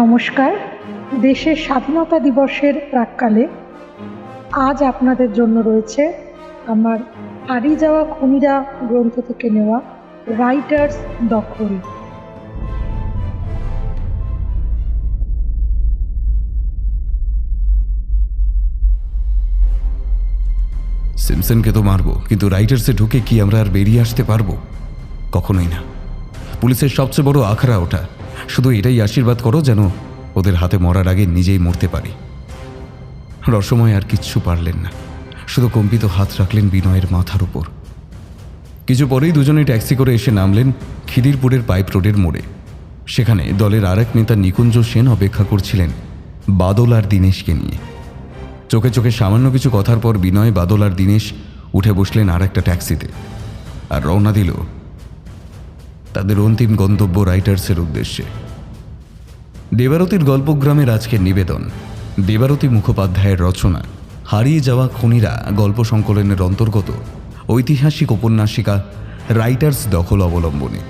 নমস্কার। দেশের স্বাধীনতা দিবসের প্রাককালে আজ আপনাদের জন্য রয়েছে আমার হারিয়ে যাওয়া খুনিরা গ্রন্থ থেকে নেওয়া রাইটার্স দখল সিমসনকে তো মারবো, কিন্তু রাইটার্সে ঢুকে কি আমরা আর বেরিয়ে আসতে পারব? কখনোই না। পুলিশের সবচেয়ে বড় আখড়া ওটা। শুধু এটাই আশীর্বাদ করো যেন ওদের হাতে মরার আগে নিজেই মরতে পারি। রসময় আর কিচ্ছু পারলেন না। শুধু কম্পিত হাত রাখলেন বিনয়ের মাথার উপর। কিছু পরেই দুজনে ট্যাক্সি করে এসে নামলেন খিদিরপুরের পাইপ রোডের মোড়ে। সেখানে দলের আরেক নেতা নিকুঞ্জ সেন অপেক্ষা করছিলেন বাদল আর দীনেশকে নিয়ে। চোখে চোখে সামান্য কিছু কথার পর বিনয়, বাদল আর দীনেশ উঠে বসলেন আর একটা ট্যাক্সিতে। আর রওনা দিল তাদের অন্তিম গন্তব্য রাইটার্সের উদ্দেশ্যে। দেবারতীর গল্পগ্রামের আজকের নিবেদন, দেবারতী মুখোপাধ্যায়ের রচনা, হারিয়ে যাওয়া খনিরা গল্প সংকলনের অন্তর্গত ঐতিহাসিক উপন্যাসিকা রাইটার্স দখল অবলম্বনে।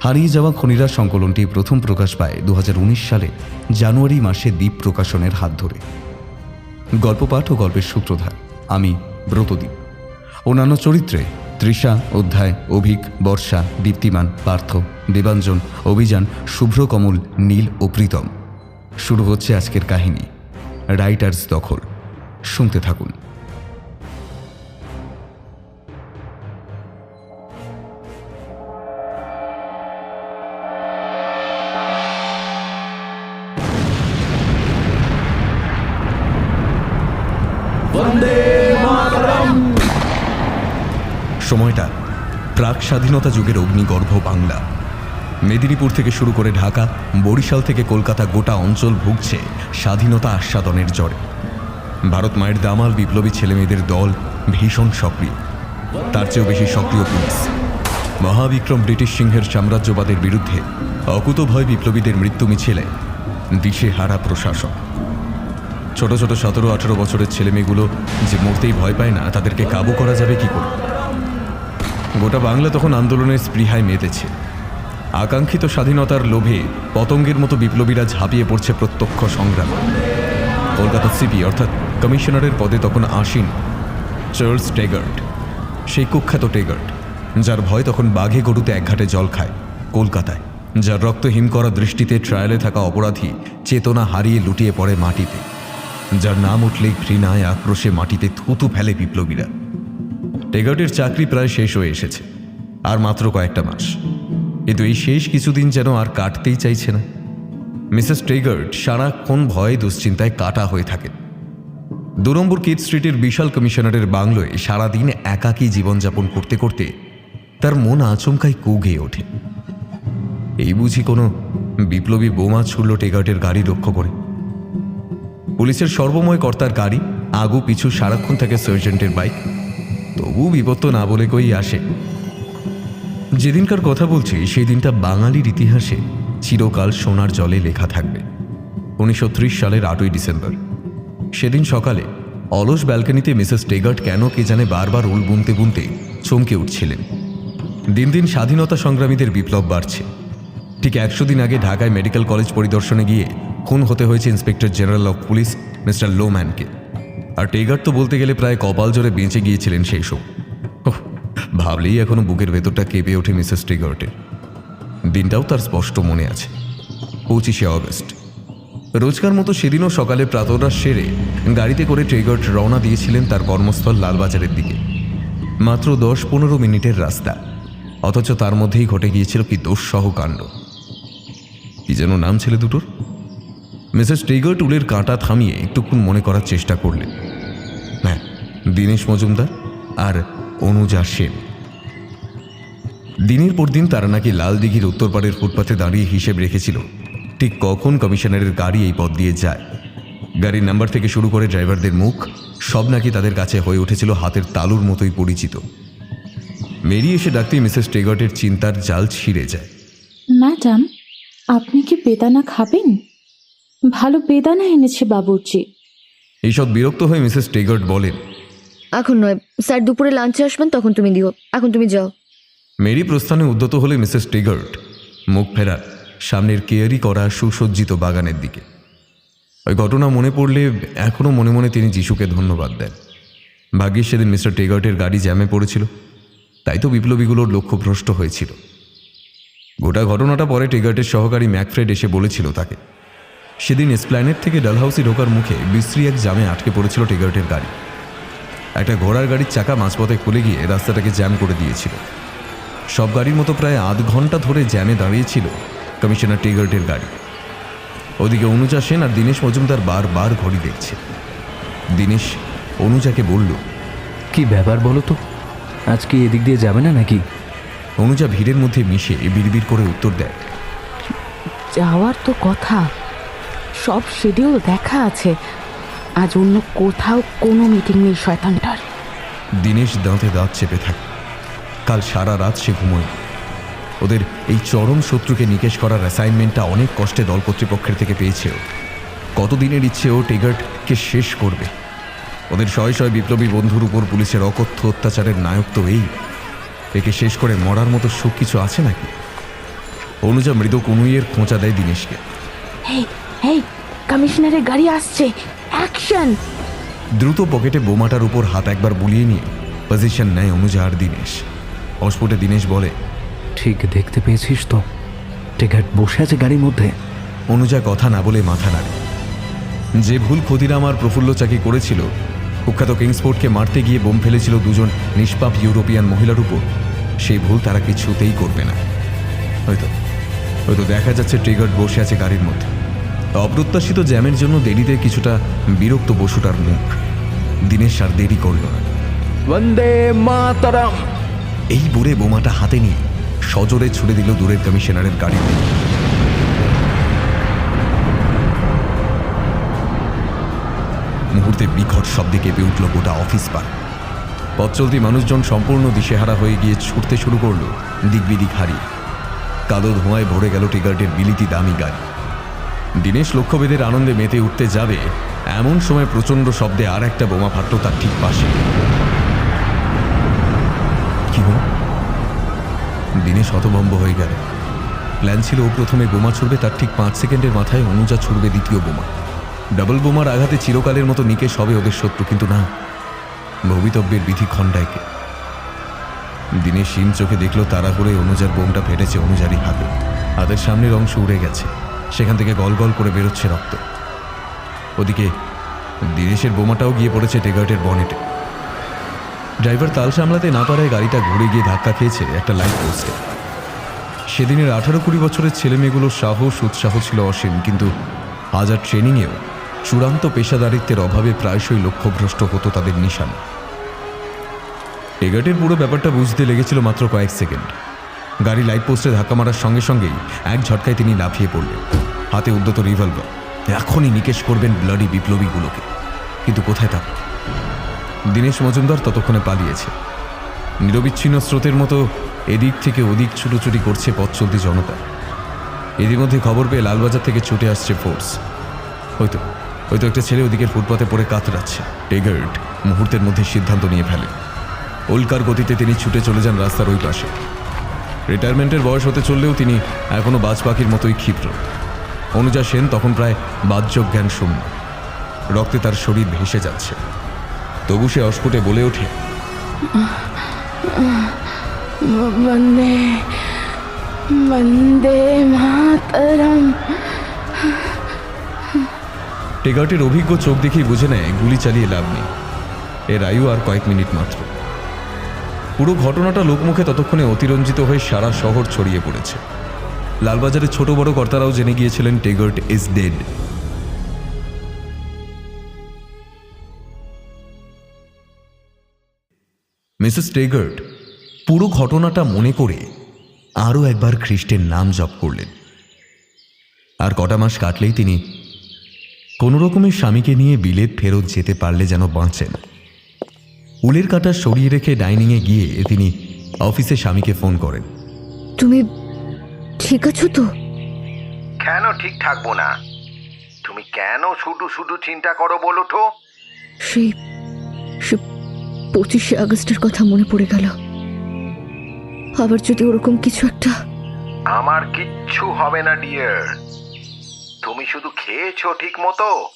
হারিয়ে যাওয়া খনিরা সংকলনটি প্রথম প্রকাশ পায় দু হাজার উনিশ সালে, জানুয়ারি মাসে দ্বীপ প্রকাশনের হাত ধরে। গল্প পাঠ ও গল্পের সূত্রধার আমি ব্রতদ্বীপ অন্যান্য চরিত্রে তৃষা, অধ্যায়, অভিক, বর্ষা, দীপ্তিমান, পার্থ দেবাঞ্জন অভিযান শুভ্রকমল নীল ও প্রীতম। শুরু হচ্ছে আজকের কাহিনী। রাইটার্স দখল। শুনতে থাকুন। প্রাক স্বাধীনতা যুগের অগ্নিগর্ভ বাংলা। মেদিনীপুর থেকে শুরু করে ঢাকা, বরিশাল থেকে কলকাতা গোটা অঞ্চল ভুগছে স্বাধীনতা আস্বাদনের জ্বরে। ভারত মায়ের দামাল বিপ্লবী ছেলেমেয়েদের দল ভীষণ সক্রিয়। তার চেয়েও বেশি সক্রিয় পুলিশ। মহাবিক্রম ব্রিটিশ সিংহের সাম্রাজ্যবাদের বিরুদ্ধে অকুতভয় বিপ্লবীদের মৃত্যু মিছিলে দিশে হারা প্রশাসন ছোট ছোট সতেরো আঠেরো বছরের ছেলেমেয়েগুলো যে মরতেই ভয় পায় না, তাদেরকে কাবু করা যাবে কি করে? গোটা বাংলা তখন আন্দোলনের স্পৃহায় মেতেছে। আকাঙ্ক্ষিত স্বাধীনতার লোভে পতঙ্গের মতো বিপ্লবীরা ঝাঁপিয়ে পড়ছে প্রত্যক্ষ সংগ্রাম। কলকাতা সিপি অর্থাৎ কমিশনারের পদে তখন আসীন চার্লস টেগার্ট সেই কুখ্যাত টেগার্ট যার ভয় তখন বাঘে গরুতে একঘাটে জল খায় কলকাতায়, যার রক্ত হিম করা দৃষ্টিতে ট্রায়ালে থাকা অপরাধী চেতনা হারিয়ে লুটিয়ে পড়ে মাটিতে, যার নাম উঠলেই ঘৃণায় আক্রোশে মাটিতে থুতু ফেলে বিপ্লবীরা। টেগার্টের চাকরি প্রায় শেষ হয়ে এসেছে, আর মাত্র কয়েকটা মাস। কিন্তু এই শেষ কিছুদিন যেন আর কাটতেই চাইছে না। মিসেস টেগার্ট সারাক্ষণ ভয়ে দুশ্চিন্তায় কাটা হয়ে থাকেন। দু নম্বর কিড স্ট্রিটের বিশাল কমিশনারের বাংলোয় সারাদিন একাকী জীবনযাপন করতে করতে তার মন আচমকাই কুগে ওঠে। এই বুঝি কোনো বিপ্লবী বোমা ছুড়ল টেগার্টের গাড়ি লক্ষ্য করে। পুলিশের সর্বময় কর্তার গাড়ি, আগু পিছু সারাক্ষণ থাকে সার্জেন্টের বাইক তবু বিপত্ত না বলে কই আসে। যেদিনকার কথা বলছি সেই দিনটা বাঙালির ইতিহাসে চিরকাল সোনার জলে লেখা থাকবে। উনিশশো ত্রিশ সালের আটই ডিসেম্বর। সেদিন সকালে অলস ব্যালকনিতে মিসেস টেগার্ট কেন কে জানে বারবার উল বুনতে বুনতে চমকে উঠছিলেন। দিন দিন স্বাধীনতা সংগ্রামীদের বিপ্লব বাড়ছে। ঠিক একশো দিন আগে ঢাকায় মেডিকেল কলেজ পরিদর্শনে গিয়ে খুন হতে হয়েছে inspector general of police mister লোম্যানকে। আর টেগার তো বলতে গেলে প্রায় কপাল জোরে বেঁচে গিয়েছিলেন সেই সব। ভাবলেই এখনও বুকের ভেতরটা কেঁপে ওঠে মিসেস টেগার্টের। দিনটাও তার স্পষ্ট মনে আছে। পঁচিশে অগস্ট। রোজকার মতো সেদিনও সকালে প্রাতরাশ সেরে গাড়িতে করে ট্রেগার্ট রওনা দিয়েছিলেন তার কর্মস্থল লালবাজারের দিকে। মাত্র দশ পনেরো মিনিটের রাস্তা। অথচ তার মধ্যেই ঘটে গিয়েছিল কি দোষসহ কাণ্ড। কি যেন নাম ছেলে দুটোর? মিসেস টেগার উলের কাঁটা থামিয়ে একটুক্ষণ মনে করার চেষ্টা করলেন। দীনেশ মজুমদার আর অনুজা সেন। দিনের পর দিন তারা নাকি লাল দিঘির উত্তর পাড়ের ফুটপাথে দাঁড়িয়ে হিসেব রেখেছিল। ঠিক কখন কমিশনারের গাড়ি এই পথ দিয়ে যায়? গাড়ির নাম্বার থেকে শুরু করে ড্রাইভারদের মুখ সব নাকি তাদের কাছে হয়ে উঠেছিল হাতের তালুর মতোই পরিচিত। মেরি এসে ডাকতেই মিসেস টেগটের চিন্তার জাল ছিঁড়ে যায়। ম্যাডাম আপনি কি বেদানা খাবেন? ভালো বেদানা এনেছে বাবুর্চি। এইসব বিরক্ত হয়ে মিসেস টেগট বলেন এখন নয়। স্যার, দুপুরে লাঞ্চে আসবেন, তখন তুমি দিও। এখন তুমি যাও। মেরি প্রস্থানে উদ্যত হলে মিসেস টেগার্ট। মুখ ফেরার, সামনের কেয়ারি করা সুসজ্জিত বাগানের দিকে। ওই ঘটনা মনে পড়লে এখনও মনে মনে তিনি যিশুকে ধন্যবাদ দেন। ভাগ্যিস সেদিন মিস্টার টেগার্টের গাড়ি জ্যামে পড়েছিল। তাই তো বিপ্লবীগুলোর লক্ষ্যভ্রষ্ট হয়েছিল। গোটা ঘটনাটা পরে টেগার্টের সহকারী ম্যাকফ্রেড এসে বলেছিল তাকে। সেদিন এসপ্ল্যানেট থেকে ডালহাউসে ঢোকার মুখে বিশ্রী এক জামে আটকে পড়েছিল টেগার্টের গাড়ি। একটা ঘোড়ার গাড়ির চাকা মাঝপথে খুলে গিয়ে রাস্তাটাকে জ্যাম করে দিয়েছিল। সব গাড়ির মতো প্রায় আধ ঘণ্টা ধরে জ্যামে দাঁড়িয়েছিল কমিশনার টেগার্টের গাড়ি। ওদিকে অনুজা সেন আর দীনেশ মজুমদার বারবার ঘড়ি দেখছে। দীনেশ অনুজাকে বলল কি ব্যাপার বলো তো? আজকে এদিক দিয়ে যাবে না নাকি? অনুজা ভিড়ের মধ্যে মিশে বিড়বিড় করে উত্তর দেয় যাওয়ার তো কথা। সব শিডিউল দেখা আছে। আজ অন্য কোথাও কোনো মিটিং নেই শয়তানটার দীনেশ দাঁতে দাঁত চেপে থাকে। কাল সারা রাত সে ঘুমোয়। ওদের এই চরম শত্রুকে নিকেশ করার অ্যাসাইনমেন্টটা অনেক কষ্টে দল কর্তৃপক্ষের থেকে পেয়েছে ও। কতদিনের ইচ্ছে ও টেগার্টকে শেষ করবে? ওদের শয়ে শয়ে বিপ্লবী বন্ধুর উপর পুলিশের অকথ্য অত্যাচারের নায়ক তো এই। একে শেষ করে মরার মতো সুখ কিছু আছে নাকি? অনুজা মৃদ কনুইয়ের খোঁচা দেয় দীনেশকে। কমিশনারের গাড়ি আসছে। অ্যাকশন! দ্রুত পকেটে বোমাটার উপর হাত একবার বুলিয়ে নিয়ে পজিশন নেয় অনুজা আর দীনেশ। অস্ফুটে দীনেশ বলে ঠিক দেখতে পেয়েছিস তো? টেকাট বসে আছে গাড়ির মধ্যে। অনুজা কথা না বলে মাথা নাড়ে। যে ভুল ক্ষতিরাম আর প্রফুল্ল চাকি করেছিল কুখ্যাত কিংসপোর্টকে মারতে গিয়ে বোম ফেলেছিল দুজন নিষ্পাপ ইউরোপিয়ান মহিলার উপর সেই ভুল তারা কিছুতেই করবে না। হয়তো হয়তো দেখা যাচ্ছে ট্রিগার্ড বসে আছে গাড়ির মধ্যে। অপ্রত্যাশিত জ্যামের জন্য দেরিতে কিছুটা বিরক্ত বসুটার মুখ। দিনের সার দেরি করল না। বন্দে মাতারাম! এই বলে বোমাটা হাতে নিয়ে সজোরে ছুড়ে দিল দূরের কমিশনারের গাড়িতে মুহূর্তে বিকট শব্দে কেঁপে উঠল গোটা অফিস পাড়া পথ চলতি মানুষজন সম্পূর্ণ দিশেহারা হয়ে গিয়ে ছুটতে শুরু করল। দিকবিদিক হারিয়ে। কালো ধোঁয়ায় ভরে গেল টিগার্টের বিলিতি দামি গাড়ি। দিনেশ লক্ষ্যভেদের আনন্দে মেতে উঠতে যাবে, এমন সময় প্রচণ্ড শব্দে আর একটা বোমা ফাটল তার ঠিক পাশে। কি হলো দিনেশ হতভম্ব হয়ে গেল। প্ল্যান ছিল ও প্রথমে বোমা ছুড়বে, তার ঠিক পাঁচ সেকেন্ডের মাথায় অনুজা ছুড়বে দ্বিতীয় বোমা। ডাবল বোমার আঘাতে চিরকালের মতো নিকেশ হবে ওদের শত্রু, কিন্তু না, ভবিতব্যের বিধি খণ্ডায়কে দিনের শিন চোখে দেখল করে অনুজার বোমটা ফেটেছে অনুজারই হাতে। হাতের সামনের অংশ উড়ে গেছে। সেখান থেকে গল গল করে বেরোচ্ছে রক্ত। ওদিকে দিনেশের বোমাটাও গিয়ে পড়েছে টেগার্টের বনেটে। ড্রাইভার তাল সামলাতে না পারায় গাড়িটা ঘুরে গিয়ে ধাক্কা খেয়েছে একটা লাইট পোস্টে। সেদিনের আঠারো কুড়ি বছরের ছেলে মেয়েগুলোর সাহস, উৎসাহ ছিল অসীম, কিন্তু আজ আর ট্রেনিংয়েও চূড়ান্ত পেশাদারিত্বের অভাবে প্রায়শই লক্ষ্যভ্রষ্ট হতো তাদের নিশানা। টেগাটের পুরো ব্যাপারটা বুঝতে লেগেছিল মাত্র কয়েক সেকেন্ড। গাড়ি লাইট পোস্টে ধাক্কা মারার সঙ্গে সঙ্গেই এক ঝটকায় তিনি লাফিয়ে পড়লেন। হাতে উদ্যত রিভলভার এখনই নিকেশ করবেন ব্লাডি বিপ্লবীগুলোকে। কিন্তু কোথায় তা দীনেশ মজুমদার ততক্ষণে পালিয়েছে। নিরবিচ্ছিন্ন স্রোতের মতো এদিক থেকে ওদিক ছুটোছুটি করছে পথ চলতি জনতা। এরই মধ্যে খবর পেয়ে লালবাজার থেকে ছুটে আসছে ফোর্স হয়তো হয়তো একটা ছেলে ওদিকের ফুটপাতে পড়ে কাতরাচ্ছে। টেগার্ড, মুহূর্তের মধ্যে সিদ্ধান্ত নিয়ে ফেলে। উল্কার গতিতে তিনি ছুটে চলে যান রাস্তার ওই পাশে। রিটায়ারমেন্টের বয়স হতে চললেও তিনি এখনও বাজ পাখির মতোই ক্ষিপ্র। অনুজা সেন তখন প্রায় বাহ্যক জ্ঞান শূন্য। রক্তে তার শরীর ভেসে যাচ্ছে। তবু সে অস্ফুটে বলে ওঠে বন্দে বন্দে মাতরম। টেগার্টের অভিজ্ঞ চোখ দেখেই বুঝে নেয় গুলি চালিয়ে লাভ নেই। এর আয়ু আর কয়েক মিনিট মাত্র। পুরো ঘটনাটা লোকমুখে ততক্ষণে অতিরঞ্জিত হয়ে সারা শহর ছড়িয়ে পড়েছে। লালবাজারের ছোট বড় কর্তারাও জেনে গিয়েছিলেন Tegart is dead. Mrs Tegart, পুরো ঘটনাটা মনে করে আরও একবার খ্রিস্টের নাম জপ করলেন। আর কটা মাস কাটলেই তিনি কোনো রকমের স্বামীকে নিয়ে বিলেত ফেরত যেতে পারলে যেন বাঁচেন। উলের কাটা সরিয়ে রেখে ডাইনিংয়ে গিয়ে তিনি অফিসে স্বামীকে ফোন করেন। তুমি ঠিক আছো তো? কেন ঠিক থাকব না? তুমি কেন শুধু শুধু চিন্তা করো বলো তো? সেই সে পঁচিশে আগস্টের কথা মনে পড়ে গেল। আবার যদি ওরকম কিছু একটা আমার কিচ্ছু হবে না ডিয়ার তুমি শুধু খেয়েছো ঠিক মতো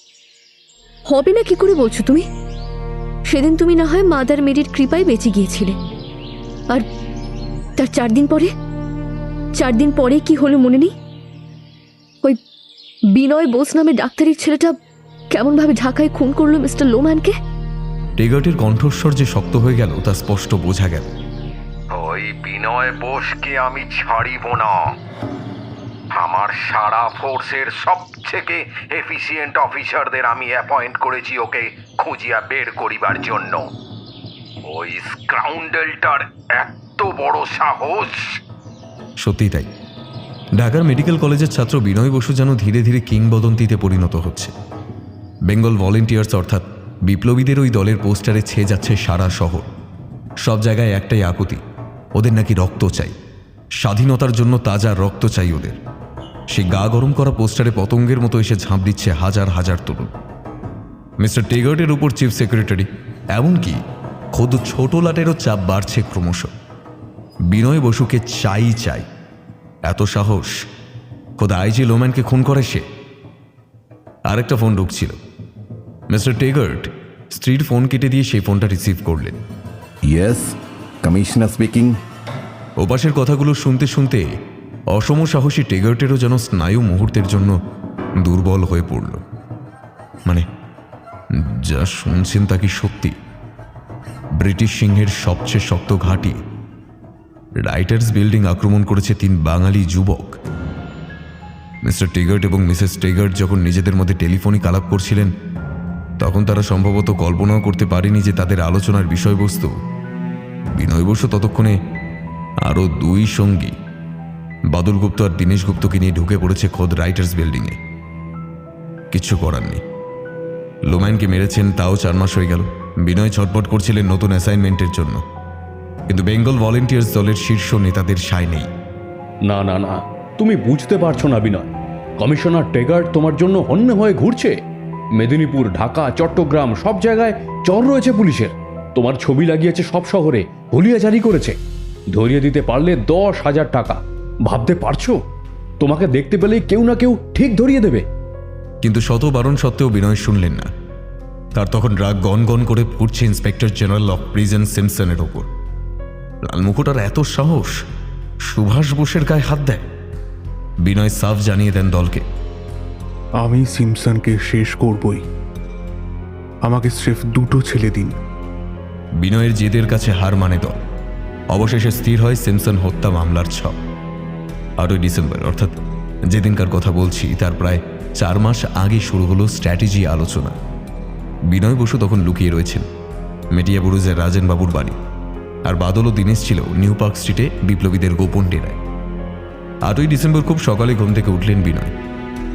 হবে না কি করে বলছো তুমি? সেদিন তুমি না হয় মাদার মেরির কৃপায় বেঁচে গিয়েছিলে। আর তার চার দিন পরে? চার দিন পরে কি হলো মনে নেই? ওই বিনয় বোস নামে ডাক্তারের ছেলেটা কেমনভাবে ঢাকায় খুন করল মিস্টার লোম্যানকে? টেগার্টের কণ্ঠস্বর যে শক্ত হয়ে গেল তা স্পষ্ট বোঝা গেল। ওই বিনয় বোসকে আমি ছাড়িব না। আমার সারা ফোর্সের সবথেকে এফিসিয়েন্ট অফিসারদের আমি অ্যাপয়েন্ট করেছি ওকে খুঁজিয়া বের করিবার জন্য। ওই স্ক্রাউন্ডেলটার এত বড় সাহস! সত্যি তাই। ঢাকার মেডিকেল কলেজের ছাত্র বিনয় বসু যেন ধীরে ধীরে কিংবদন্তিতে পরিণত হচ্ছে। বেঙ্গল ভলেন্টিয়ার্স অর্থাৎ বিপ্লবীদের ওই দলের পোস্টারে ছেয়ে যাচ্ছে সারা শহর। সব জায়গায় একটাই আকুতি, ওদের নাকি রক্ত চাই। স্বাধীনতার জন্য তাজা রক্ত চাই ওদের। সেই গা গরম করা পোস্টারে পতঙ্গের মতো এসে ঝাঁপ দিচ্ছে হাজার হাজার তরুণ। মিস্টার টেগার্টের উপর চিফ সেক্রেটারি এমনকি খোদ ছোট লাটেরও চাপ বাড়ছে ক্রমশ। বিনয় বসুকে চাই চাই। এত সাহস খোদ আইজি লোম্যানকে খুন করে সে? আরেকটা ফোন ঢুকছিল। মিস্টার টেগার্ট স্ত্রীর ফোন কেটে দিয়ে সেই ফোনটা রিসিভ করলেন। ইয়েস কমিশনার স্পিকিং ওপাশের কথাগুলো শুনতে শুনতে অসম সাহসী টেগার্টেরও যেন স্নায়ু মুহূর্তের জন্য দুর্বল হয়ে পড়ল। মানে যা শুনছেন তা কি সত্যি? ব্রিটিশ সিংহের সবচেয়ে শক্ত ঘাঁটি। রাইটার্স বিল্ডিং আক্রমণ করেছে তিন বাঙালি যুবক। মিস্টার টেগার্ট এবং মিসেস টেগার্ট যখন নিজেদের মধ্যে টেলিফোনিক আলাপ করছিলেন, তখন তারা সম্ভবত কল্পনাও করতে পারেনি যে তাদের আলোচনার বিষয়বস্তু বিনয় বসু ততক্ষণে আরও দুই সঙ্গী বাদল গুপ্ত আর দীনেশ গুপ্তকে নিয়ে ঢুকে পড়েছে খোদ রাইটার্স বিল্ডিংয়ে। কিচ্ছু করার নেই। লোম্যানকে মেরেছেন, তাও চার মাস হয়ে গেল। বিনয় ছটপট করছিলেন নতুন অ্যাসাইনমেন্টের জন্য। কিন্তু বেঙ্গল ভলেন্টিয়ার্স দলের শীর্ষ নেতাদের সায় নেই। না না না। তুমি বুঝতে পারছ না, বিনয়। কমিশনার টেগার্ড তোমার জন্য অন্য হয়ে ঘুরছে। মেদিনীপুর, ঢাকা, চট্টগ্রাম সব জায়গায় চর রয়েছে পুলিশের। তোমার ছবি লাগিয়েছে সব শহরে। হুলিয়া জারি করেছে। ধরিয়ে দিতে পারলে দশ হাজার টাকা। ভাবতে পারছ? তোমাকে দেখতে পেলেই কেউ না কেউ ঠিক ধরিয়ে দেবে। কিন্তু শত বারণ সত্ত্বেও বিনয় শুনলেন না। তার তখন রাগ গন গন করে ফুটছে ইন্সপেক্টর জেনারেল অফ প্রিজন সিমসনের ওপর। লালমুকুটার এত সাহস সুভাষ বোসের গায়ে হাত দেয়। বিনয় সাফ জানিয়ে দেন দলকে। আমি সিমসনকে শেষ করবই। আমাকে স্রেফ দুটো ছেলে দিন। বিনয়ের জেদের কাছে হার মানে দল। অবশেষে স্থির হয় সিমসন হত্যা মামলার ছক। আটই ডিসেম্বর অর্থাৎ যেদিনকার কথা বলছি তার প্রায় চার মাস আগে শুরু হলো স্ট্র্যাটেজি আলোচনা। বিনয় বসু তখন লুকিয়ে রয়েছেন মেটিয়া বুরুজের রাজেন বাবুর বাড়ি। আর বাদল ও দিনেশ ছিল নিউ পার্ক স্ট্রিটে বিপ্লবীদের গোপন ডেরায়। আটই ডিসেম্বর খুব সকালে ঘুম থেকে উঠলেন বিনয়।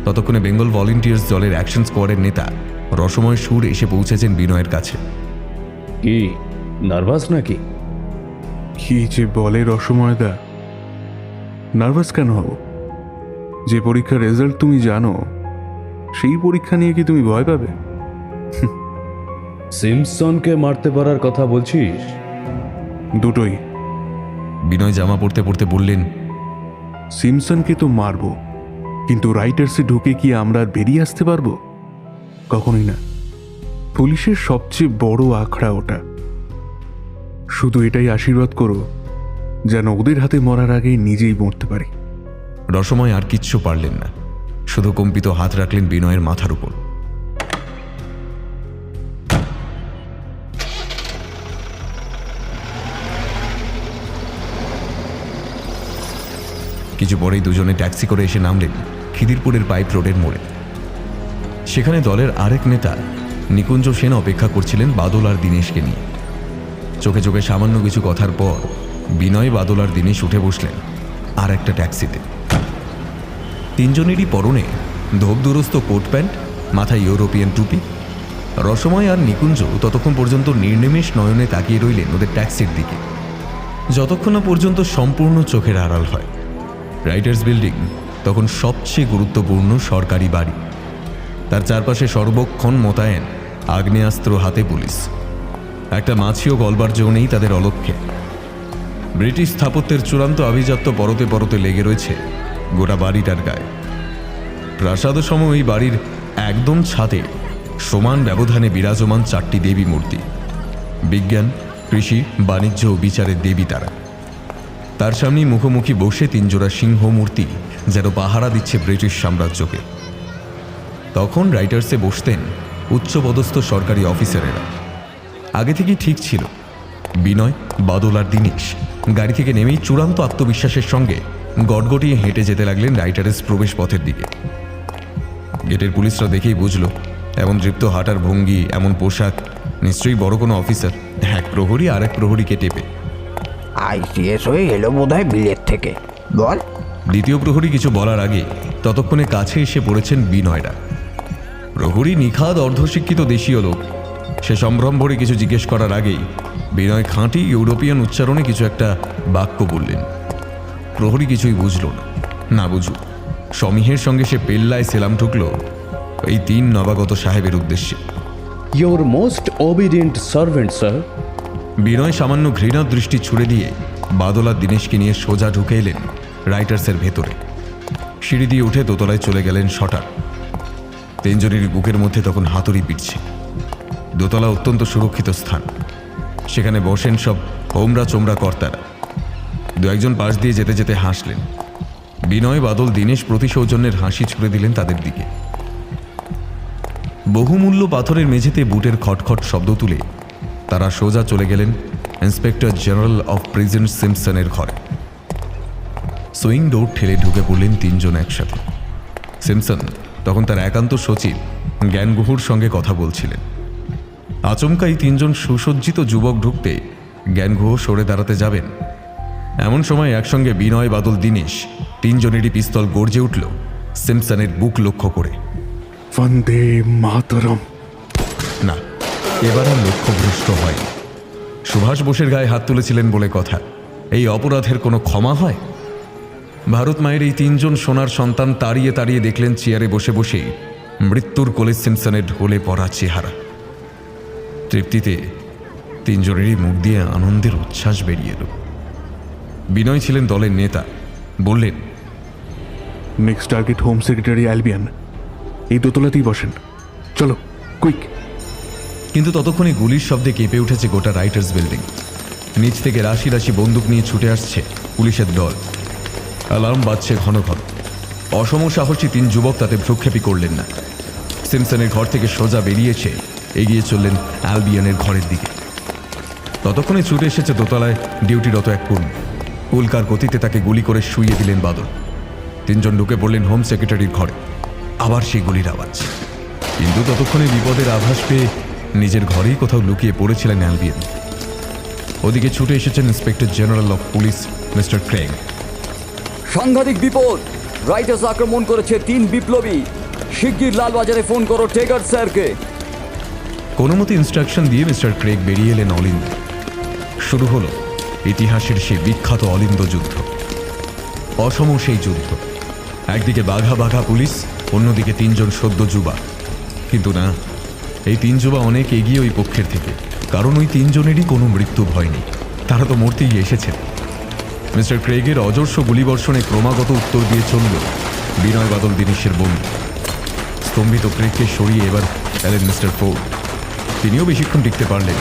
ততক্ষণে বেঙ্গল ভলেন্টিয়ার্স দলের অ্যাকশন স্কোয়াডের নেতা রসময় সুর এসে পৌঁছেছেন বিনয়ের কাছে। কি নার্ভাস নাকি? কি যে বলে রসময়দা নার্ভাস কেন হব যে পরীক্ষার রেজাল্ট তুমি জানো সেই পরীক্ষা নিয়ে কি তুমি ভয় পাবে? সিমসনকে মারতে পারার কথা বলছিস? দুটোই। বিনয় জামা পড়তে পড়তে বললেন সিমসনকে তো মারবো কিন্তু রাইটার্সে ঢুকে কি আমরা আর বেরিয়ে আসতে পারব? কখনোই না। পুলিশের সবচেয়ে বড় আখড়া ওটা। শুধু এটাই আশীর্বাদ করো যেন ওদের হাতে মরার আগে নিজেই মরতে পারি। রসময় আর কিচ্ছু পারলেন না। শুধু কম্পিত হাত রাখলেন বিনয়ের মাথার উপর। কিছু পরেই দুজনে ট্যাক্সি করে এসে নামলেন খিদিরপুরের পাইপ রোডের মোড়ে। সেখানে দলের আরেক নেতা নিকুঞ্জ সেন অপেক্ষা করছিলেন বাদল আর দীনেশকে নিয়ে। চোখে চোখে সামান্য কিছু কথার পর বিনয় বাদল আর দীনেশ উঠে বসলেন আর একটা ট্যাক্সিতে। তিনজনেরই পরনে ধোপদুরস্ত কোট প্যান্ট, মাথায় ইউরোপিয়ান টুপি। রসময় আর নিকুঞ্জ ততক্ষণ পর্যন্ত নির্নিমেষ নয়নে তাকিয়ে রইলেন ওদের ট্যাক্সির দিকে। যতক্ষণ না পর্যন্ত সম্পূর্ণ চোখের আড়াল হয়। রাইটার্স বিল্ডিং তখন সবচেয়ে গুরুত্বপূর্ণ সরকারি বাড়ি। তার চারপাশে সর্বক্ষণ মোতায়েন আগ্নেয়াস্ত্র, হাতে পুলিশ। একটা মাছিও গলবার জো নেই তাদের অলক্ষ্যে ব্রিটিশ স্থাপত্যের চূড়ান্ত আভিজাত্য পরতে পরতে লেগে রয়েছে গোটা বাড়িটার গায়ে। প্রাসাদ সম এই বাড়ির একদম ছাদে সমান ব্যবধানে বিরাজমান চারটি দেবী মূর্তি, বিজ্ঞান, কৃষি, বাণিজ্য ও বিচারের দেবী তারা। তার সামনে মুখোমুখি বসে তিনজোড়া সিংহ মূর্তি যেন পাহারা দিচ্ছে ব্রিটিশ সাম্রাজ্যকে। তখন রাইটার্সে বসতেন উচ্চপদস্থ সরকারি অফিসারেরা। আগে থেকেই ঠিক ছিল বিনয় বাদল আর দিনেশ। গাড়ি থেকে নেমেই চূড়ান্ত আত্মবিশ্বাসের সঙ্গে গটগটিয়ে হেঁটে যেতে লাগলেন রাইটার্স প্রবেশ পথের দিকে। গেটের পুলিশরা দেখেই বুঝলো এমন দৃপ্ত হাঁটার ভঙ্গি এমন পোশাক নিশ্চয়ই বড় কোনো অফিসার এক প্রহরী আর এক প্রহরীকে টেপে। আইসিএস হয়ে এলো বোধ হয় বিলেত থেকে। বল। দ্বিতীয় প্রহরী কিছু বলার আগে ততক্ষণে কাছে এসে পড়েছেন বিনয়রা। প্রহরী নিখাদ অর্ধশিক্ষিত দেশীয় লোক। সে সম্ভ্রম ভরে কিছু জিজ্ঞেস করার আগেই বিনয় খাঁটি ইউরোপিয়ান উচ্চারণে কিছু একটা বাক্য বললেন। প্রহরী কিছুই বুঝল না। না বুঝুক সমীহের সঙ্গে সে পেল্লায় সেলাম ঠুকল এই তিন নবাগত সাহেবের উদ্দেশ্যে। Your most obedient servant sir Binoy সামান্য ঘৃণার দৃষ্টি ছুড়ে দিয়ে বাদলা দিনেশকে নিয়ে সোজা ঢুকে এলেন রাইটার্সের ভেতরে। সিঁড়ি দিয়ে উঠে দোতলায় চলে গেলেন শটার। তিনজনেরই বুকের মধ্যে তখন হাতুড়ি পিটছে। দোতলা অত্যন্ত সুরক্ষিত স্থান। সেখানে বসেন সব হোমরা চোমরা কর্তারা। দু একজন পাশ দিয়ে যেতে যেতে হাসলেন। বিনয়, বাদল, দীনেশ প্রতি সৌজন্যের হাসি ছুড়ে দিলেন তাদের দিকে। বহুমূল্য পাথরের মেঝেতে বুটের খটখট শব্দ তুলে তারা সোজা চলে গেলেন ইন্সপেক্টর জেনারেল অফ প্রিজেন্ট সিমসনের ঘরে। সুইং ডোর ঠেলে ঢুকে পড়লেন তিনজন একসাথে। সিমসন তখন তার একান্ত সচিব, জ্ঞানগুহুর সঙ্গে কথা বলছিলেন। আচমকাই তিনজন সুসজ্জিত যুবক ঢুকতে জ্ঞানগুহ সরে দাঁড়াতে যাবেন। এমন সময় একসঙ্গে বিনয় বাদল দিনেশ তিনজনেরই পিস্তল গর্জে উঠল সিমসনের বুক লক্ষ্য করে। বন্দে মাতরম। না এবার আর লক্ষ্যভ্রষ্ট হয়। সুভাষ বোসের গায়ে হাত তুলেছিলেন বলে কথা। এই অপরাধের কোনো ক্ষমা হয়? ভারত মায়ের এই তিনজন সোনার সন্তান তাড়িয়ে তাড়িয়ে দেখলেন চেয়ারে বসে বসেই মৃত্যুর কোলে সিমসনের ঢোলে পড়া চেহারা। তৃপ্তিতে তিনজনেরই মুখ দিয়ে আনন্দের উচ্ছ্বাস বেরিয়ে এলো। বিনয় ছিলেন দলের নেতা। বললেন next target home secretary Albion এই দোতলাতেই বসেন। চলো কুইক কিন্তু ততক্ষণে গুলির শব্দে কেঁপে উঠেছে গোটা রাইটার্স বিল্ডিং। নিচ থেকে রাশি রাশি বন্দুক নিয়ে ছুটে আসছে পুলিশের দল। অ্যালার্ম বাজছে ঘন ঘন। অসম সাহসী তিন যুবক তাতে ভ্রুক্ষেপই করলেন না। সিমসনের ঘর থেকে সোজা বেরিয়েছে এগিয়ে চললেন অ্যালবিয়ানের ঘরের দিকে। ততক্ষণে ছুটে এসেছে দোতলায় ডিউটিরত এক কর্মী। উল্কার গতিতে তাকে গুলি করে শুইয়ে দিলেন বাদল। তিনজন ঢুকে পড়লেন হোম সেক্রেটারির ঘরে। আবার সেই গুলির আওয়াজ। কিন্তু ততক্ষণে বিপদের আভাস পেয়ে নিজের ঘরেই কোথাও লুকিয়ে পড়েছিলেন অ্যালবিয়ান। ওদিকে ছুটে এসেছেন inspector general of police, mister Craig সাংঘাতিক বিপদ। রাইটার্স আক্রমণ করেছে তিন বিপ্লবী। শিগগির লালবাজারে ফোন করো টেগার স্যারকে। কোনো মতো ইনস্ট্রাকশন দিয়ে মিস্টার ক্রেগ বেরিয়ে এলেন অলিন্দ। শুরু হলো ইতিহাসের সেই বিখ্যাত অলিন্দ যুদ্ধ। অসম সেই যুদ্ধ। একদিকে বাঘা বাঘা পুলিশ, অন্যদিকে তিনজন সদ্য যুবা। কিন্তু না, এই তিন যুবা অনেক এগিয়ে ওই পক্ষের থেকে। কারণ ওই তিনজনেরই কোনো মৃত্যু ভয় নেই। তারা তো মরতেই এসেছেন। মিস্টার ক্রেগের অজস্র গুলিবর্ষণে ক্রমাগত উত্তর দিয়ে চলল বিনয় বাদল দিনেশের বন্ধু। স্তম্ভিত ক্রেগকে সরিয়ে এবার এলেন মিস্টার ফোর্ড তিনিও বেশিক্ষণ টিকতে পারলেন।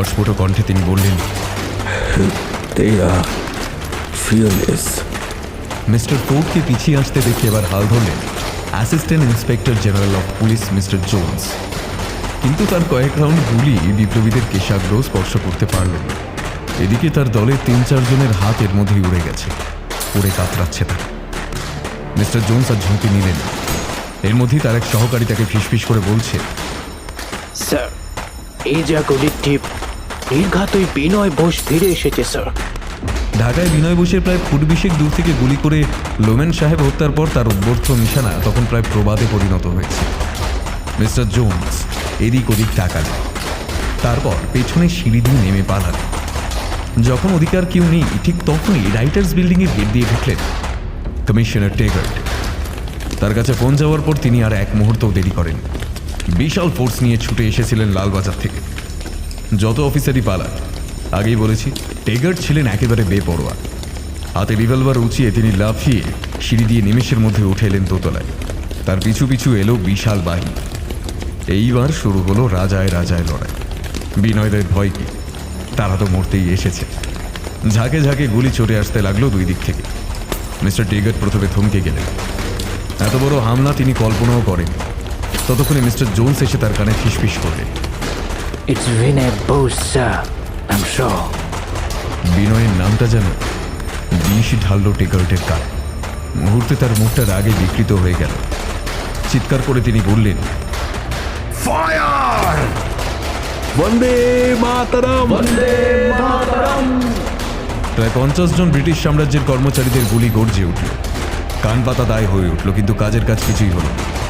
অস্ফুট কণ্ঠে তিনি বললেন মিস্টার ফোর্ডকে পিছিয়ে আসতে দেখে এবার হাল ধরলেন assistant inspector general of police mister Jones কিন্তু তার কয়েক রাউন্ড গুলি বিপ্লবীদের কেশাগ্র স্পর্শ করতে পারলেন না। এদিকে তার দলের তিন চারজনের হাত এর মধ্যেই উড়ে গেছে উড়ে কাতরাচ্ছে তারা মিস্টার জোন্স আর ঝুঁকি নিলেন এর মধ্যেই তার এক সহকারী তাকে ফিসফিস করে বলছে স্যার। এই যা গলির টিপ এর ঘাতই বিনয় বোস ফিরে এসেছে, স্যার। ঢাকায় বিনয় বসের প্রায় ফুট বিশেক দূর থেকে গুলি করে লোমেন সাহেব হত্যার পর তার অভ্যর্থ নিশানা তখন প্রায় প্রবাদে পরিণত হয়েছে। মিস্টার জোন্স, এদিক ওদিক তাকালেন। তারপর পেছনে সিঁড়ি দিয়ে নেমে পালালেন। যখন অধিকার কেউ নেই, ঠিক তখনই রাইটার্স বিল্ডিংয়ের গেট দিয়ে ঢুকলেন কমিশনার টেগার্ট। তার কাছে ফোন যাওয়ার পর তিনি আর এক মুহূর্তও দেরি করেন বিশাল ফোর্স নিয়ে ছুটে এসেছিলেন লালবাজার থেকে। যত অফিসারই পালান, আগেই বলেছি, টেগার ছিলেন একেবারে বেপরোয়া। হাতে রিভলভার উঁচিয়ে তিনি লাফিয়ে সিঁড়ি দিয়ে নিমেষের মধ্যে উঠে এলেন দোতলায়। তার পিছু পিছু এলো বিশাল বাহিনী। এইবার শুরু হলো রাজায় রাজায় লড়াই। বিনয়দের ভয় কি? তারা তো মরতেই এসেছে। ঝাঁকে ঝাঁকে গুলি চড়ে আসতে লাগল দুই দিক থেকে। মিস্টার টেগার প্রথমে থমকে গেলেন। এত বড় হামলা তিনি কল্পনাও করেন ততক্ষণে মিস্টার জোন্স এসে তার কানে ফিসফিস করলেন. I'm sure. বিনয়ের নামটা যেন বিষ ঢাললো টেকার্টের কান মুহূর্তে তার মুখটা রাগে বিকৃত হয়ে গেল চিৎকার করে তিনি বললেন ফায়ার বন্দে মাতারাম বন্দে প্রায় পঞ্চাশ জন ব্রিটিশ সাম্রাজ্যের কর্মচারীদের গুলি গর্জে উঠল কান পাতা দায় হয়ে উঠল কিন্তু কাজের কাজ কিছুই হলো না।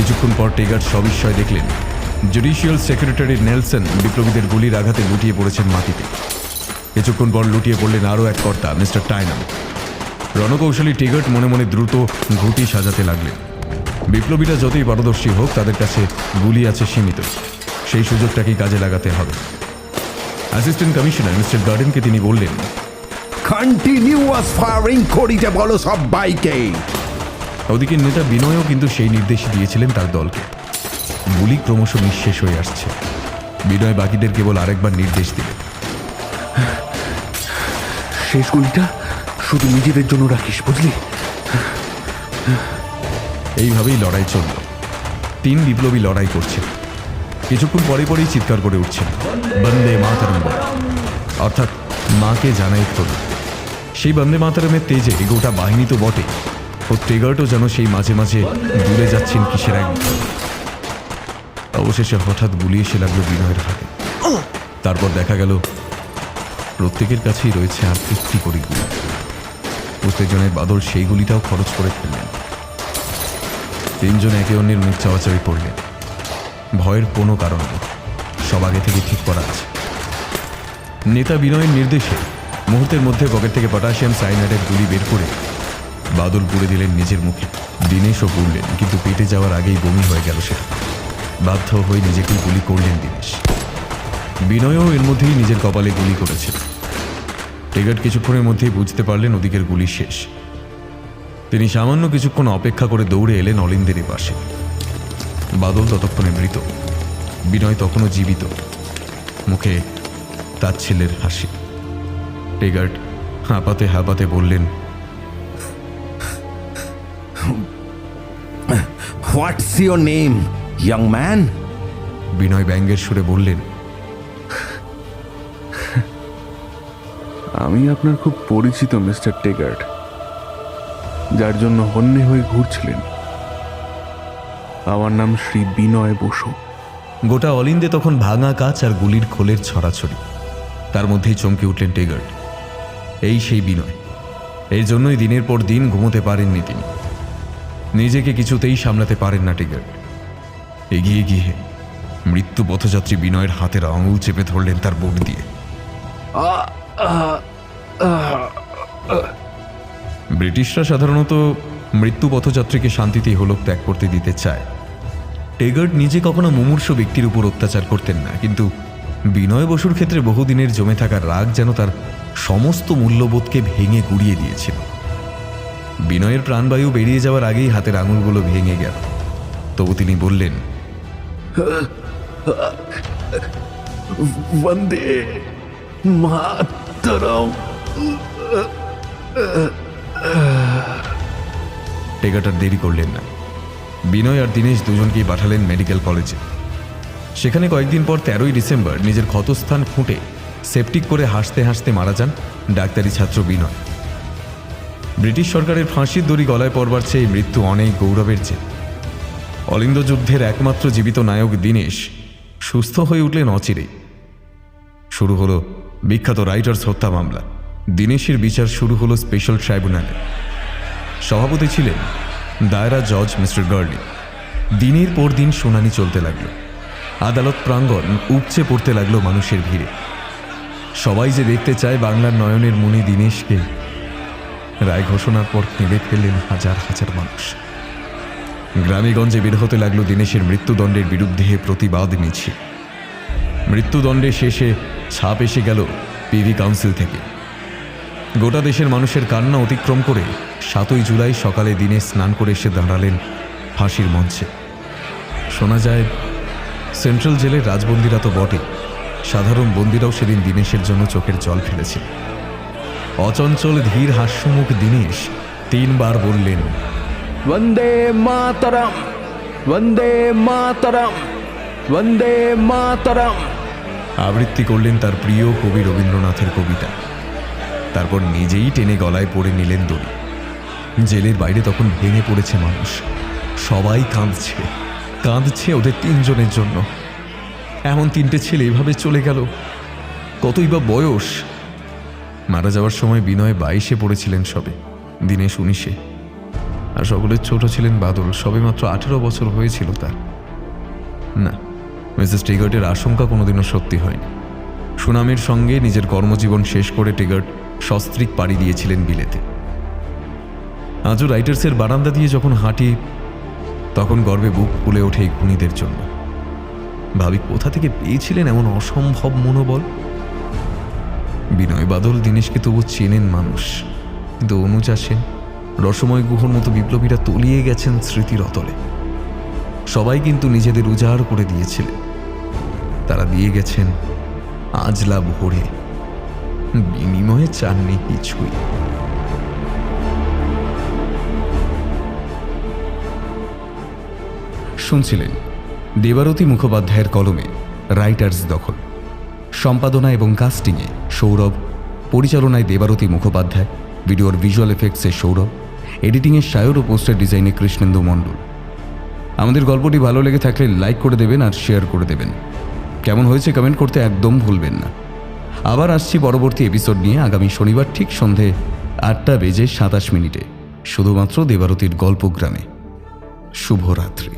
কিছুক্ষণ পর টেগার সবিস্ময় দেখলেন, জুডিশিয়াল সেক্রেটারি নেলসন বিপ্লবীদের গুলির আঘাতে লুটিয়ে পড়েছেন মাটিতে। কিছুক্ষণ পর লুটিয়ে পড়লেন আরও এক কর্তা, মিস্টার টাইনাম। রণকৌশলী টিগার্ট মনে মনে দ্রুত ঘুটি সাজাতে লাগলেন। বিপ্লবীরা যতই পারদর্শী হোক, তাদের কাছে গুলি আছে সীমিত। সেই সুযোগটাকেই কাজে লাগাতে হবে। অ্যাসিস্ট্যান্ট কমিশনার মিস্টার গার্ডেনকে তিনি বললেন কন্টিনিউয়াস ফায়ারিং করিতে বলো সব বাইকে। ওদিকে নেতা বিনয়ও কিন্তু সেই নির্দেশ দিয়েছিলেন তার দলকে। গুলি ক্রমশ নিঃশেষ হয়ে আসছে। বিনয় বাকিদের কেবল আরেকবার নির্দেশ দিলেন। শেষ গুলিটা শুধু নিজেদের জন্য রাখিস বুঝলি? এইভাবেই লড়াই চলল। তিন বিপ্লবী লড়াই করছে কিছুক্ষণ পরে পরেই চিৎকার করে উঠছে বন্দে মাতারম। অর্থাৎ মাকে জানাই করল সেই বন্দে মাতারমের তেজে গোটা বাহিনী তো বটে। ও টেগার্টও যেন সেই মাঝে মাঝে দূরে যাচ্ছেন কিসের এক অবশেষে হঠাৎ গুলি এসে লাগল বিনয়ের হাতে। তারপর দেখা গেল, প্রত্যেকের কাছেই রয়েছে আর একটি করে গুলি। উত্তেজনায় বাদল সেই গুলিটাও খরচ করে ফেললেন। তিনজন একে অন্যের মুখ চাওয়াচাওয়ি করলেন। ভয়ের কোনো কারণ নেই। সব আগে থেকে ঠিক করা আছে। নেতা বিনয়ের নির্দেশে মুহূর্তের মধ্যে পকেট থেকে পটাশিয়াম সাইনাইডের গুলি বের করে বাদল পুড়ে দিলেন নিজের মুখে। দিনেশও পুড়লেন, কিন্তু পেটে যাওয়ার আগেই বমি হয়ে গেল সেটা। বাধ্য হয়ে নিজেকেই গুলি করলেন দিনেশ। বিনয়ও এর মধ্যেই নিজের কপালে গুলি করেছে টেগার্ট কিছুক্ষণের মধ্যেই বুঝতে পারলেন ওদিকের গুলি শেষ। তিনি সামান্য কিছুক্ষণ অপেক্ষা করে দৌড়ে এলেন অলিন্দেরই পাশে। বাদল ততক্ষণে মৃত। বিনয় তখনও জীবিত। মুখে তার ছেলের হাসি। টেগার্ট হাঁপাতে হাঁপাতে বললেন what's your name young man Binoy ব্যঙ্গের সুরে বললেন আমি আপনার খুব পরিচিত মিস্টার টেগার্ট যার জন্য হন্যে হয়ে ঘুরছিলেন। আমার নাম শ্রী বিনয় বসু। গোটা অলিন্দে তখন ভাঙা কাচ আর গুলির খোলের ছড়াছড়ি। তার মধ্যেই চমকে উঠলেন টেগার্ট এই সেই বিনয়। এই জন্যই দিনের পর দিন ঘুমোতে পারেননি তিনি। নিজেকে কিছুতেই সামলাতে পারেন না টেগার্ট এগিয়ে গিয়ে মৃত্যু পথযাত্রী বিনয়ের হাতের আঙুল চেপে ধরলেন তার বুক দিয়ে। ব্রিটিশরা সাধারণত মৃত্যু পথযাত্রীকে শান্তিতে হলক ত্যাগ করতে দিতে চায়। টেগার্ট নিজে কখনো মুমূর্ষ ব্যক্তির উপর অত্যাচার করতেন না, কিন্তু বিনয় বসুর ক্ষেত্রে বহুদিনের জমে থাকা রাগ যেন তার সমস্ত মূল্যবোধকে ভেঙে গুড়িয়ে দিয়েছিল। বিনয়ের প্রাণবায়ু বেরিয়ে যাওয়ার আগেই হাতের আঙুলগুলো ভেঙে গেল। তবু তিনি বললেন বন্দে মাতরম। আর দেরি করলেন না। বিনয় আর দীনেশ দুজনকেই পাঠালেন মেডিকেল কলেজে। সেখানে কয়েকদিন পর তেরোই ডিসেম্বর নিজের ক্ষতস্থান খুঁটে সেপটিক করে হাসতে হাসতে মারা যান ডাক্তারি ছাত্র বিনয়। ব্রিটিশ সরকারের ফাঁসির দড়ি গলায় পড়বার চেয়ে মৃত্যু অনেক গৌরবের চেয়ে অলিন্দ যুদ্ধের একমাত্র জীবিত নায়ক দীনেশ সুস্থ হয়ে উঠলেন অচিরেই শুরু হলো বিখ্যাত রাইটার্স হত্যা মামলা। দীনেশের বিচার শুরু হলো স্পেশাল ট্রাইব্যুনালে। সভাপতি ছিলেন দায়রা জজ মিস্টার গার্লি। দিনের পর দিন শুনানি চলতে লাগল। আদালত প্রাঙ্গণ উপচে পড়তে লাগল মানুষের ভিড়ে। সবাই যে দেখতে চায় বাংলার নয়নের মুনি দিনেশকে। রায় ঘোষণার পর কেঁদে ফেললেন হাজার হাজার মানুষ। গ্রামেগঞ্জে বের হতে লাগল দিনেশের মৃত্যুদণ্ডের বিরুদ্ধে প্রতিবাদ মিছিল। মৃত্যুদণ্ডে শেষে ছাপ এসে গেল পিভি কাউন্সিল থেকে। গোটা দেশের মানুষের কান্না অতিক্রম করে সাতই জুলাই সকালে দিনে স্নান করে এসে দাঁড়ালেন ফাঁসির মঞ্চে। শোনা যায়, সেন্ট্রাল জেলের রাজবন্দিরা তো বটে। সাধারণ বন্দিরাও সেদিন দিনেশের জন্য চোখের জল ফেলেছিল। অচঞ্চল ধীর হাস্যমুখ দিনেশ তিনবার বললেন বন্দে মাতরম বন্দে মাতরম বন্দে মাতরম। আবৃত্তি করলেন তার প্রিয় কবি রবীন্দ্রনাথের কবিতা। তারপর নিজেই টেনে গলায় পড়ে নিলেন দড়ি। জেলের বাইরে তখন ভেঙে পড়েছে মানুষ। সবাই কাঁদছে কাঁদছে ওদের তিনজনের জন্য। এমন তিনটে ছেলে এভাবে চলে গেল। কতই বা বয়স মারা যাওয়ার সময় বিনয় বাইশে পড়েছিলেন সবে, দিনেশ উনিশে। আর সকলের ছোট ছিলেন বাদল সবে মাত্র আঠেরো বছর হয়েছিল তার। না, মিসেস টিগার্টের আশঙ্কা কোনোদিনও সত্যি হয়নি। সুনামের সঙ্গে নিজের কর্মজীবন শেষ করে টিগার্ট সস্ত্রিক পাড়ি দিয়েছিলেন বিলেতে। আজও রাইটার্সের বারান্দা দিয়ে যখন হাঁটি, তখন গর্বে বুক ফুলে ওঠে এই খুনিদের জন্য। ভাবি কোথা থেকে পেয়েছিলেন এমন অসম্ভব মনোবল? বিনয় বাদল দিনেশকে তবু চেনেন মানুষ। কিন্তু সেন রসময় গুহর মতো বিপ্লবীরা তলিয়ে গেছেন স্মৃতির অতলে সবাই কিন্তু নিজেদের উজাড় করে দিয়েছিলেন। তারা দিয়ে গেছেন আজলা ভোরে বিনিময়ে চাননি কিছুই। শুনছিলেন দেবারতী মুখোপাধ্যায়ের কলমে রাইটার্স দখল। সম্পাদনা এবং কাস্টিংয়ে সৌরভ, পরিচালনায় দেবারতী মুখোপাধ্যায়, ভিডিওর ভিজুয়াল এফেক্টসে সৌরভ এডিটিংয়ের সায়র ও পোস্টার ডিজাইনে কৃষ্ণেন্দু মণ্ডল। আমাদের গল্পটি ভালো লেগে থাকলে লাইক করে দেবেন আর শেয়ার করে দেবেন। কেমন হয়েছে কমেন্ট করতে একদম ভুলবেন না। আবার আসছি পরবর্তী এপিসোড নিয়ে আগামী শনিবার ঠিক সন্ধে আটটা বেজে সাতাশ মিনিটে। শুধুমাত্র দেবারতীর গল্পগ্রামে। শুভরাত্রি।